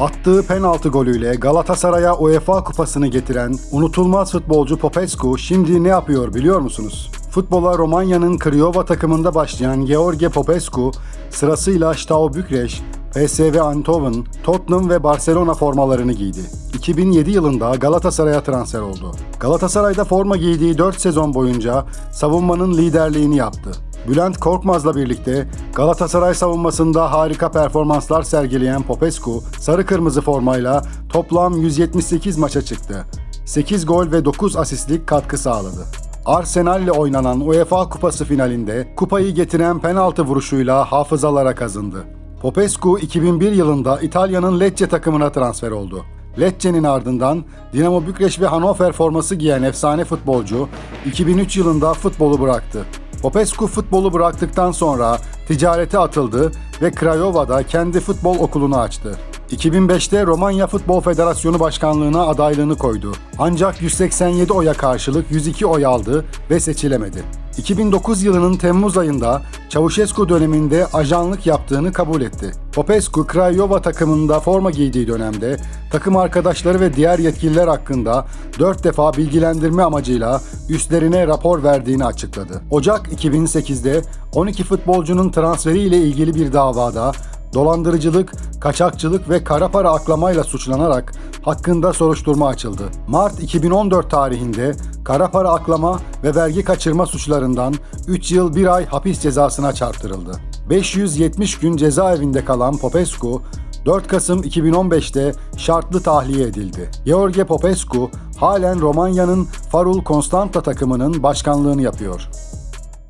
Attığı penaltı golüyle Galatasaray'a UEFA kupasını getiren unutulmaz futbolcu Popescu şimdi ne yapıyor biliyor musunuz? Futbola Romanya'nın Craiova takımında başlayan George Popescu sırasıyla Steaua Bükreş, PSV Eindhoven, Tottenham ve Barcelona formalarını giydi. 2007 yılında Galatasaray'a transfer oldu. Galatasaray'da forma giydiği 4 sezon boyunca savunmanın liderliğini yaptı. Bülent Korkmaz'la birlikte Galatasaray savunmasında harika performanslar sergileyen Popescu, sarı kırmızı formayla toplam 178 maça çıktı. 8 gol ve 9 asistlik katkı sağladı. Arsenal'le oynanan UEFA Kupası finalinde kupayı getiren penaltı vuruşuyla hafızalara kazındı. Popescu 2001 yılında İtalya'nın Lecce takımına transfer oldu. Lecce'nin ardından Dinamo Bükreş ve Hannover forması giyen efsane futbolcu 2003 yılında futbolu bıraktı. Popescu futbolu bıraktıktan sonra ticarete atıldı ve Craiova'da kendi futbol okulunu açtı. 2005'te Romanya Futbol Federasyonu Başkanlığına adaylığını koydu. Ancak 187 oya karşılık 102 oy aldı ve seçilemedi. 2009 yılının Temmuz ayında Çavuşescu döneminde ajanlık yaptığını kabul etti. Popescu, Craiova takımında forma giydiği dönemde takım arkadaşları ve diğer yetkililer hakkında 4 defa bilgilendirme amacıyla üstlerine rapor verdiğini açıkladı. Ocak 2008'de 12 futbolcunun transferiyle ilgili bir davada dolandırıcılık, kaçakçılık ve kara para aklamayla suçlanarak hakkında soruşturma açıldı. Mart 2014 tarihinde kara para aklama ve vergi kaçırma suçlarından 3 yıl 1 ay hapis cezasına çarptırıldı. 570 gün cezaevinde kalan Popescu, 4 Kasım 2015'te şartlı tahliye edildi. George Popescu halen Romanya'nın Farul Constanta takımının başkanlığını yapıyor.